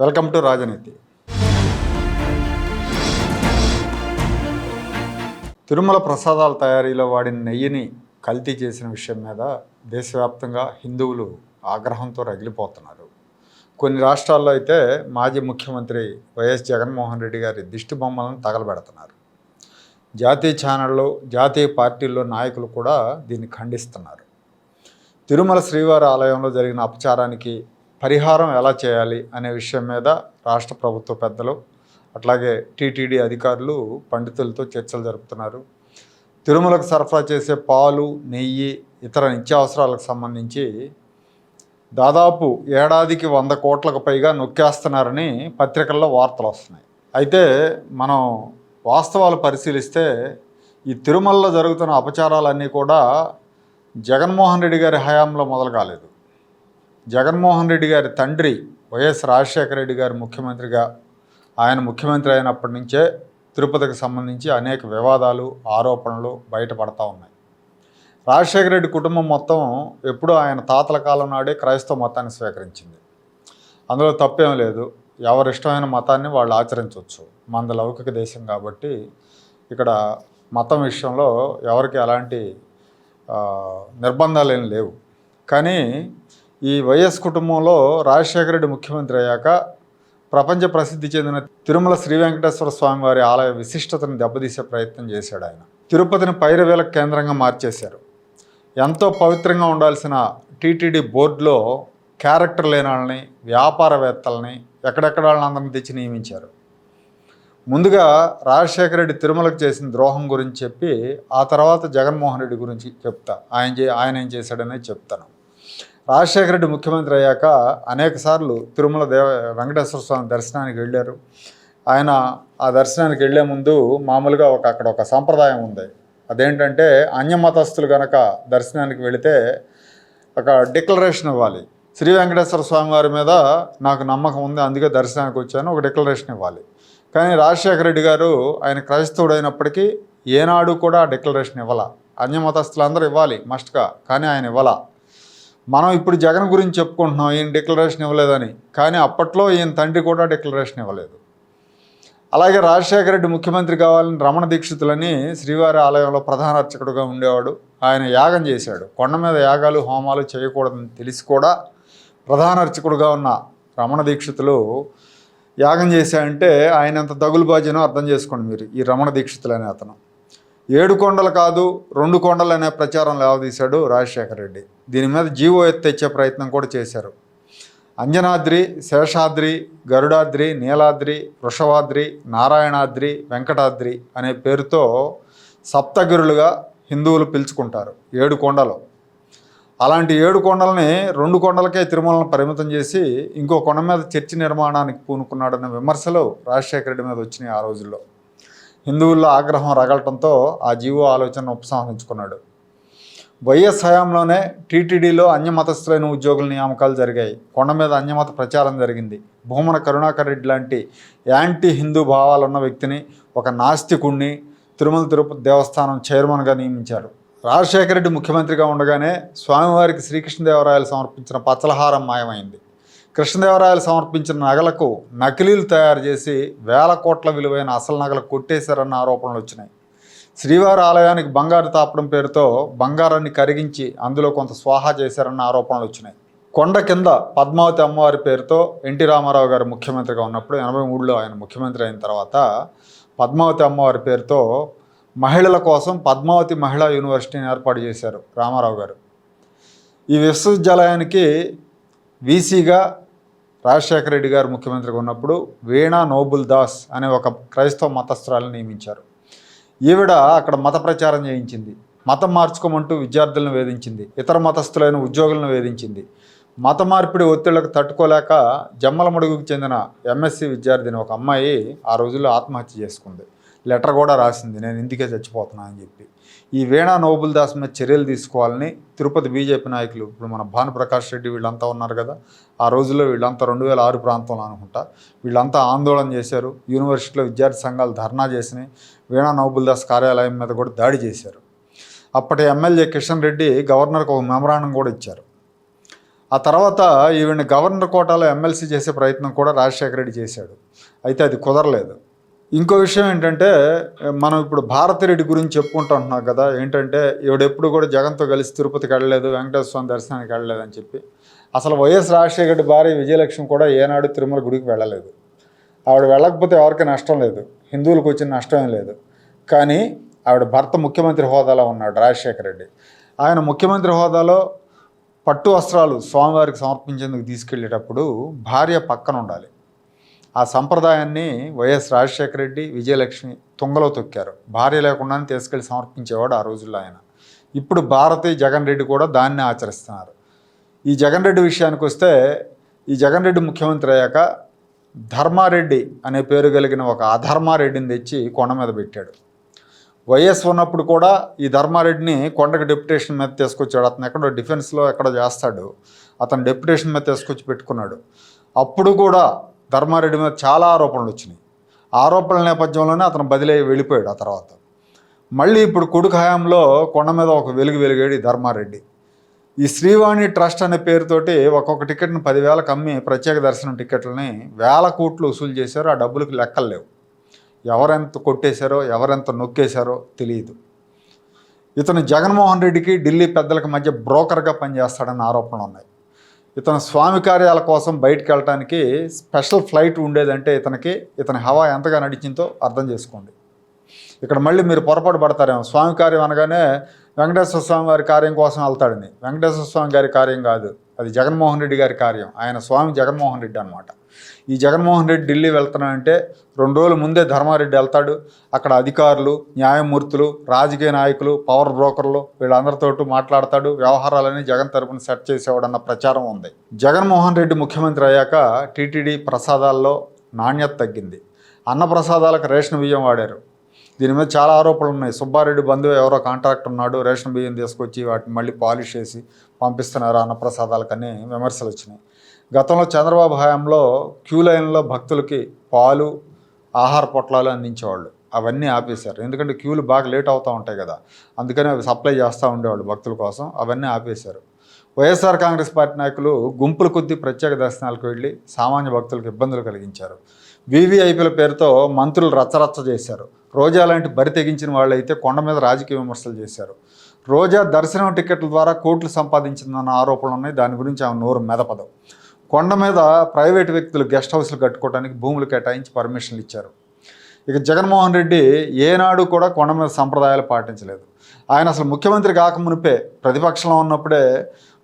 Welcome to రాజనీతి. తిరుమల ప్రసాదాల తయారీలో వాడిన నెయ్యిని కల్తీ చేసిన విషయం మీద దేశవ్యాప్తంగా హిందువులు ఆగ్రహంతో రగిలిపోతున్నారు. కొన్ని రాష్ట్రాల్లో అయితే మాజీ ముఖ్యమంత్రి వైఎస్ జగన్మోహన్ రెడ్డి గారి దిష్టి బొమ్మలను తగలబెడుతున్నారు. జాతీయ ఛానళ్ళు జాతీయ పార్టీల్లో నాయకులు కూడా దీన్ని ఖండిస్తున్నారు. తిరుమల శ్రీవారి ఆలయంలో జరిగిన అపచారానికి పరిహారం ఎలా చేయాలి అనే విషయం మీద రాష్ట్ర ప్రభుత్వ పెద్దలు అట్లాగే టీటీడీ అధికారులు పండితులతో చర్చలు జరుపుతున్నారు. తిరుమలకు సరఫరా చేసే పాలు నెయ్యి ఇతర నిత్యావసరాలకు సంబంధించి దాదాపు ఏడాదికి వంద కోట్లకు పైగా నొక్కేస్తున్నారని పత్రికల్లో వార్తలు వస్తున్నాయి. అయితే మనం వాస్తవాలు పరిశీలిస్తే ఈ తిరుమలలో జరుగుతున్న అపచారాలన్నీ కూడా జగన్మోహన్ రెడ్డి గారి హయాంలో మొదలు కాలేదు. జగన్మోహన్ రెడ్డి గారి తండ్రి వైఎస్ రాజశేఖర రెడ్డి గారు ముఖ్యమంత్రిగా ఆయన ముఖ్యమంత్రి అయినప్పటి నుంచే తిరుపతికి సంబంధించి అనేక వివాదాలు ఆరోపణలు బయటపడతా ఉన్నాయి. రాజశేఖర రెడ్డి కుటుంబం మొత్తం ఎప్పుడూ ఆయన తాతల కాలం నాడే క్రైస్తవ మతాన్ని స్వీకరించింది. అందులో తప్పేం లేదు. ఎవరి ఇష్టమైన మతాన్ని వాళ్ళు ఆచరించవచ్చు మన లౌకిక దేశం కాబట్టి ఇక్కడ మతం విషయంలో ఎవరికి ఎలాంటి నిర్బంధాలు ఏం లేవు. కానీ ఈ వైఎస్ కుటుంబంలో రాజశేఖర రెడ్డి ముఖ్యమంత్రి అయ్యాక ప్రపంచ ప్రసిద్ధి చెందిన తిరుమల శ్రీ వెంకటేశ్వర స్వామి వారి ఆలయ విశిష్టతను దెబ్బతీసే ప్రయత్నం చేశాడు ఆయన. తిరుపతిని పైరవేల కేంద్రంగా మార్చేశారు. ఎంతో పవిత్రంగా ఉండాల్సిన టీటీడీ బోర్డులో క్యారెక్టర్ లేని వాళ్ళని వ్యాపారవేత్తలని ఎక్కడెక్కడ వాళ్ళని అందరిని తెచ్చి నియమించారు. ముందుగా రాజశేఖర రెడ్డి తిరుమలకు చేసిన ద్రోహం గురించి చెప్పి ఆ తర్వాత జగన్మోహన్ రెడ్డి గురించి చెప్తా. ఆయన చే ఆయన ఏం చేశాడనే చెప్తాను. రాజశేఖర రెడ్డి ముఖ్యమంత్రి అయ్యాక అనేక సార్లు తిరుమల దేవ వెంకటేశ్వర స్వామి దర్శనానికి వెళ్ళారు. ఆయన ఆ దర్శనానికి వెళ్ళే ముందు మామూలుగా ఒక అక్కడ ఒక సంప్రదాయం ఉంది. అదేంటంటే అన్యమతస్థులు గనక దర్శనానికి వెళితే ఒక డిక్లరేషన్ ఇవ్వాలి. శ్రీ వెంకటేశ్వర స్వామి వారి మీద నాకు నమ్మకం ఉంది అందుకే దర్శనానికి వచ్చాను ఒక డిక్లరేషన్ ఇవ్వాలి. కానీ రాజశేఖర రెడ్డి గారు ఆయన క్రైస్తవుడు అయినప్పటికీ ఏనాడు కూడా డిక్లరేషన్ ఇవ్వాల. అన్యమతస్థులందరూ ఇవ్వాలి మస్ట్గా. కానీ ఆయన ఇవ్వాల. మనం ఇప్పుడు జగన్ గురించి చెప్పుకుంటున్నాం ఈయన డిక్లరేషన్ ఇవ్వలేదని. కానీ అప్పట్లో ఈయన తండ్రి కూడా డిక్లరేషన్ ఇవ్వలేదు. అలాగే రాజశేఖర రెడ్డి ముఖ్యమంత్రి కావాలని రమణ దీక్షితులని శ్రీవారి ఆలయంలో ప్రధాన అర్చకుడుగా ఉండేవాడు. ఆయన యాగం చేశాడు. కొండ మీద యాగాలు హోమాలు చేయకూడదని తెలిసి కూడా ప్రధాన అర్చకుడుగా ఉన్న రమణ దీక్షితులు యాగం చేశాయంటే ఆయన ఎంత దగులుబాజీనో అర్థం చేసుకోండి మీరు ఈ రమణ దీక్షితులనే అతను. ఏడు కొండలు కాదు రెండు కొండలు అనే ప్రచారం లేవదీశాడు రాజశేఖర రెడ్డి. దీని మీద జీవో ఎత్తెచ్చే ప్రయత్నం కూడా చేశారు. అంజనాద్రి శేషాద్రి గరుడాద్రి నీలాద్రి వృషవాద్రి నారాయణాద్రి వెంకటాద్రి అనే పేరుతో సప్తగిరులుగా హిందువులు పిలుచుకుంటారు ఏడు కొండలు. అలాంటి ఏడు కొండలని రెండు కొండలకే తిరుమలను పరిమితం చేసి ఇంకో కొండ మీద చర్చి నిర్మాణానికి పూనుకున్నాడన్న విమర్శలు రాజశేఖర రెడ్డి మీద వచ్చినాయి ఆ రోజుల్లో. హిందువుల్లో ఆగ్రహం రగలటంతో ఆ జీవో ఆలోచనను ఉపసంహరించుకున్నాడు. వైఎస్ హయాంలోనే టీటీడీలో అన్యమతస్థులైన ఉద్యోగుల నియామకాలు జరిగాయి. కొండ మీద అన్యమత ప్రచారం జరిగింది. భూమన కరుణాకర్ రెడ్డి లాంటి యాంటీ హిందూ భావాలున్న వ్యక్తిని ఒక నాస్తికుణ్ణి తిరుమల తిరుపతి దేవస్థానం చైర్మన్గా నియమించారు. రాజశేఖర రెడ్డి ముఖ్యమంత్రిగా ఉండగానే స్వామివారికి శ్రీకృష్ణదేవరాయలు సమర్పించిన పచ్చలహారం మాయమైంది. కృష్ణదేవరాయలు సమర్పించిన నగలకు నకిలీలు తయారు చేసి వేల కోట్ల విలువైన అసలు నగలు కొట్టేశారన్న ఆరోపణలు వచ్చినాయి. శ్రీవారి ఆలయానికి బంగారు తాపడం పేరుతో బంగారాన్ని కరిగించి అందులో కొంత స్వాహా చేశారన్న ఆరోపణలు వచ్చినాయి. కొండ కింద పద్మావతి అమ్మవారి పేరుతో ఎన్టీ రామారావు గారు ముఖ్యమంత్రిగా ఉన్నప్పుడు ఎనభై మూడులో ఆయన ముఖ్యమంత్రి అయిన తర్వాత పద్మావతి అమ్మవారి పేరుతో మహిళల కోసం పద్మావతి మహిళా యూనివర్సిటీని ఏర్పాటు చేశారు రామారావు గారు. ఈ విశ్వవిద్యాలయానికి వీసీగా రాజశేఖర రెడ్డి గారు ముఖ్యమంత్రిగా ఉన్నప్పుడు వీణా నోబుల్ దాస్ అనే ఒక క్రైస్తవ మతస్థురాలను నియమించారు. ఈవిడ అక్కడ మత ప్రచారం చేయించింది. మతం మార్చుకోమంటూ విద్యార్థులను వేధించింది. ఇతర మతస్థులైన ఉద్యోగులను వేధించింది. మత మార్పిడి ఒత్తిళ్ళకు తట్టుకోలేక జమ్మలమడుగుకు చెందిన ఎంఎస్సి విద్యార్థిని ఒక అమ్మాయి ఆ రోజుల్లో ఆత్మహత్య చేసుకుంది. లెటర్ కూడా రాసింది నేను ఇందుకే చచ్చిపోతున్నా అని చెప్పి. ఈ వీణా నోబుల్ దాస్ మీద చర్యలు తీసుకోవాలని తిరుపతి బీజేపీ నాయకులు ఇప్పుడు మన భానుప్రకాష్ రెడ్డి వీళ్ళంతా ఉన్నారు కదా ఆ రోజుల్లో వీళ్ళంతా రెండు వేల ఆరు ప్రాంతంలో అనుకుంటా వీళ్ళంతా ఆందోళన చేశారు యూనివర్సిటీలో విద్యార్థి సంఘాలు ధర్నా చేసినాయి వీణా నోబుల్ దాస్ కార్యాలయం మీద కూడా దాడి చేశారు. అప్పటి ఎమ్మెల్యే కిషన్ రెడ్డి గవర్నర్కి ఒక మెమరాండం కూడా ఇచ్చారు. ఆ తర్వాత ఈవిని గవర్నర్ కోటాలో ఎమ్మెల్సీ చేసే ప్రయత్నం కూడా రాజశేఖర రెడ్డి చేశాడు. అయితే అది కుదరలేదు. ఇంకో విషయం ఏంటంటే మనం ఇప్పుడు భారతిరెడ్డి గురించి చెప్పుకుంటున్నాం కదా ఏంటంటే ఈవిడెప్పుడు కూడా జగన్తో కలిసి తిరుపతికి వెళ్ళలేదు వెంకటేశ్వర స్వామి దర్శనానికి వెళ్ళలేదు అని చెప్పి. అసలు వైఎస్ రాజశేఖర రెడ్డి భార్య విజయలక్ష్మి కూడా ఏనాడు తిరుమల గుడికి వెళ్ళలేదు. ఆవిడ వెళ్ళకపోతే ఎవరికి నష్టం లేదు. హిందువులకు వచ్చిన నష్టం లేదు. కానీ ఆవిడ భర్త ముఖ్యమంత్రి హోదాలో ఉన్నాడు రాజశేఖర రెడ్డి. ఆయన ముఖ్యమంత్రి హోదాలో పట్టు వస్త్రాలు స్వామివారికి సమర్పించేందుకు తీసుకెళ్ళేటప్పుడు భార్య పక్కన ఉండాలి. ఆ సంప్రదాయాన్ని వైఎస్ రాజశేఖర రెడ్డి విజయలక్ష్మి తుంగలో తొక్కారు. భార్య లేకుండానే తీసుకెళ్ళి సమర్పించేవాడు ఆ రోజుల్లో ఆయన. ఇప్పుడు భారతి జగన్ రెడ్డి కూడా దాన్ని ఆచరిస్తున్నారు. ఈ జగన్ రెడ్డి విషయానికి వస్తే ఈ జగన్ రెడ్డి ముఖ్యమంత్రి అయ్యాక ధర్మారెడ్డి అనే పేరు కలిగిన ఒక అధర్మారెడ్డిని తెచ్చి కొండ మీద పెట్టాడు. వైఎస్ ఉన్నప్పుడు కూడా ఈ ధర్మారెడ్డిని కొండకు డెప్యుటేషన్ మీద తీసుకొచ్చాడు. అతను ఎక్కడో డిఫెన్స్లో ఎక్కడో చేస్తాడు. అతను డెప్యుటేషన్ మీద తీసుకొచ్చి పెట్టుకున్నాడు. అప్పుడు కూడా ధర్మారెడ్డి మీద చాలా ఆరోపణలు వచ్చినాయి. ఆరోపణల నేపథ్యంలోనే అతను బదిలీ వెళ్ళిపోయాడు ఆ తర్వాత. మళ్ళీ ఇప్పుడు కొడుకు హయాంలో కొండ మీద ఒక వెలుగు వెలిగాడు ఈ ధర్మారెడ్డి. ఈ శ్రీవాణి ట్రస్ట్ అనే పేరుతోటి ఒక్కొక్క టికెట్ని పదివేలకు అమ్మి ప్రత్యేక దర్శనం టికెట్లని వేల కోట్లు వసూలు చేశారు. ఆ డబ్బులకు లెక్కలు లేవు. ఎవరెంత కొట్టేశారో ఎవరెంత నొక్కేశారో తెలియదు. ఇతను జగన్మోహన్ రెడ్డికి ఢిల్లీ పెద్దలకు మధ్య బ్రోకర్గా పనిచేస్తాడన్న ఆరోపణలు ఉన్నాయి. ఇతను స్వామి కార్యాల కోసం బయటకు వెళ్ళటానికి స్పెషల్ ఫ్లైట్ ఉండేదంటే ఇతనికి ఇతని హవా ఎంతగా నడిచిందో అర్థం చేసుకోండి. ఇక్కడ మళ్ళీ మీరు పొరపాటు పడతారేమో. స్వామి కార్యం అనగానే వెంకటేశ్వర స్వామి వారి కార్యం కోసం వెళ్తాడని. వెంకటేశ్వర స్వామి గారి కార్యం కాదు. అది జగన్మోహన్ రెడ్డి గారి కార్యం. ఆయన స్వామి జగన్మోహన్ రెడ్డి అనమాట ఈ జగన్మోహన్ రెడ్డి ఢిల్లీ వెళ్తున్నాడంటే రెండు రోజుల ముందే ధర్మారెడ్డి వెళ్తాడు. అక్కడ అధికారులు న్యాయమూర్తులు రాజకీయ నాయకులు పవర్ బ్రోకర్లు వీళ్ళందరితో మాట్లాడతాడు. వ్యవహారాలని జగన్ తరపున సెట్ చేసేవాడన్న ప్రచారం ఉంది. జగన్మోహన్ రెడ్డి ముఖ్యమంత్రి అయ్యాక టీటీడీ ప్రసాదాల్లో నాణ్యత తగ్గింది. అన్న ప్రసాదాలకు రేషన్ బియ్యం వాడారు. దీని మీద చాలా ఆరోపణలు ఉన్నాయి. సుబ్బారెడ్డి బంధువు ఎవరో కాంట్రాక్ట్ ఉన్నాడు రేషన్ బియ్యం తీసుకొచ్చి వాటిని మళ్ళీ పాలిష్ చేసి పంపిస్తున్నారు అన్నప్రసాదాలకని విమర్శలు వచ్చినాయి. గతంలో చంద్రబాబు హయాంలో క్యూ లైన్లో భక్తులకి పాలు ఆహార పొట్లాలు అందించేవాళ్ళు. అవన్నీ ఆపేశారు. ఎందుకంటే క్యూలు బాగా లేట్ అవుతూ ఉంటాయి కదా. అందుకని అవి సప్లై చేస్తూ ఉండేవాళ్ళు భక్తుల కోసం. అవన్నీ ఆపేశారు. వైఎస్ఆర్ కాంగ్రెస్ పార్టీ నాయకులు గుంపుల కొద్దీ ప్రత్యేక దర్శనాలకు వెళ్ళి సామాన్య భక్తులకు ఇబ్బందులు కలిగించారు. వీవీఐపీల పేరుతో మంత్రులు రచ్చరచ్చ చేశారు. రోజా లాంటి బరి తెగించిన వాళ్ళైతే కొండ మీద రాజకీయ విమర్శలు చేశారు. రోజా దర్శనం టికెట్ల ద్వారా కోట్లు సంపాదించిందన్న ఆరోపణలు ఉన్నాయి. దాని గురించి ఆమె నోరు మెదపదు. కొండ మీద ప్రైవేట్ వ్యక్తులు గెస్ట్ హౌస్లు కట్టుకోవడానికి భూములు కేటాయించి పర్మిషన్లు ఇచ్చారు. ఇక జగన్మోహన్ రెడ్డి ఏనాడు కూడా కొండ మీద సంప్రదాయాలు పాటించలేదు. ఆయన అసలు ముఖ్యమంత్రి కాకమునిపే ప్రతిపక్షంలో ఉన్నప్పుడే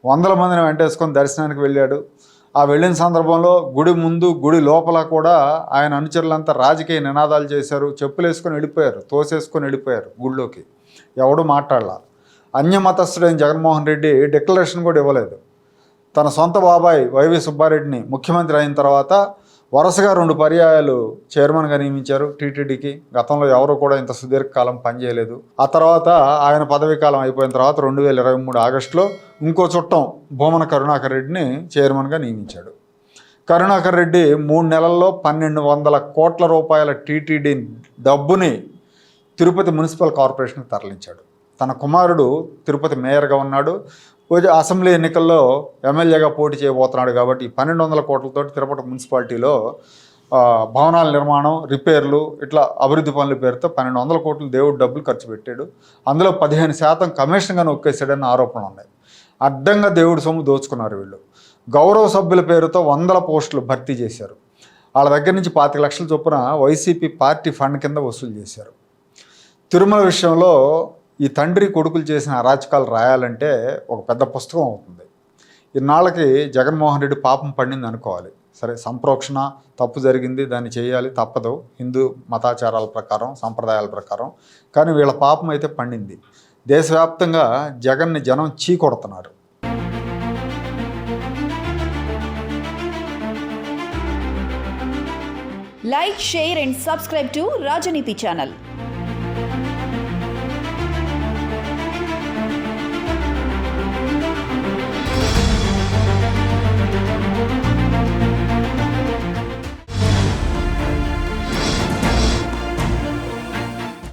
వందల మందిని వెంటేసుకొని దర్శనానికి వెళ్ళాడు. ఆ వెళ్ళిన సందర్భంలో గుడి ముందు గుడి లోపల కూడా ఆయన అనుచరులంతా రాజకీయ నినాదాలు చేశారు. చెప్పులు వేసుకొని వెళ్ళిపోయారు తోసేసుకొని వెళ్ళిపోయారు గుళ్ళోకి. ఎవడు మాట్లాడాల. అన్యమతస్థుడైన జగన్మోహన్ రెడ్డి డిక్లరేషన్ కూడా ఇవ్వలేదు. తన సొంత బాబాయ్ వైవి సుబ్బారెడ్డిని ముఖ్యమంత్రి అయిన తర్వాత వరుసగా రెండు పర్యాయాలు చైర్మన్గా నియమించారు టీటీడీకి. గతంలో ఎవరు కూడా ఇంత సుదీర్ఘకాలం పనిచేయలేదు ఆ తర్వాత ఆయన పదవీ కాలం అయిపోయిన తర్వాత రెండు వేల ఇరవై మూడు ఆగస్టులో ఇంకో చుట్టం భూమన కరుణాకర్ రెడ్డిని చైర్మన్గా నియమించాడు. కరుణాకర్ రెడ్డి మూడు నెలల్లో పన్నెండు వందల కోట్ల రూపాయల టీటీడీ డబ్బుని తిరుపతి మున్సిపల్ కార్పొరేషన్కి తరలించాడు. తన కుమారుడు తిరుపతి మేయర్గా ఉన్నాడు. అసెంబ్లీ ఎన్నికల్లో ఎమ్మెల్యేగా పోటీ చేయబోతున్నాడు కాబట్టి పన్నెండు వందల కోట్లతో తిరుపతి మున్సిపాలిటీలో భవనాల నిర్మాణం రిపేర్లు ఇట్లా అభివృద్ధి పనుల పేరుతో పన్నెండు వందల కోట్లు దేవుడు డబ్బులు ఖర్చు పెట్టాడు. అందులో పదిహేను శాతం కమిషన్గా నొక్కేసాడని ఆరోపణలు ఉన్నాయి. అడ్డంగా దేవుడి సొమ్ము దోచుకున్నారు వీళ్ళు. గౌరవ సభ్యుల పేరుతో వందల పోస్టులు భర్తీ చేశారు. వాళ్ళ దగ్గర నుంచి పాతిక లక్షల చొప్పున వైసీపీ పార్టీ ఫండ్ కింద వసూలు చేశారు. తిరుమల విషయంలో ఈ తండ్రి కొడుకులు చేసిన అరాచకాలు రాయాలంటే ఒక పెద్ద పుస్తకం అవుతుంది. ఇన్నాళ్ళకి జగన్మోహన్ రెడ్డి పాపం పండింది అనుకోవాలి. సరే సంప్రోక్షణ తప్పు జరిగింది దాన్ని చేయాలి తప్పదు. హిందూ మతాచారాల ప్రకారం సంప్రదాయాల ప్రకారం. కానీ వీళ్ళ పాపం అయితే పండింది. దేశవ్యాప్తంగా జగన్ని జనం చీకొడుతున్నారు like share and subscribe to Rajaneeti channel.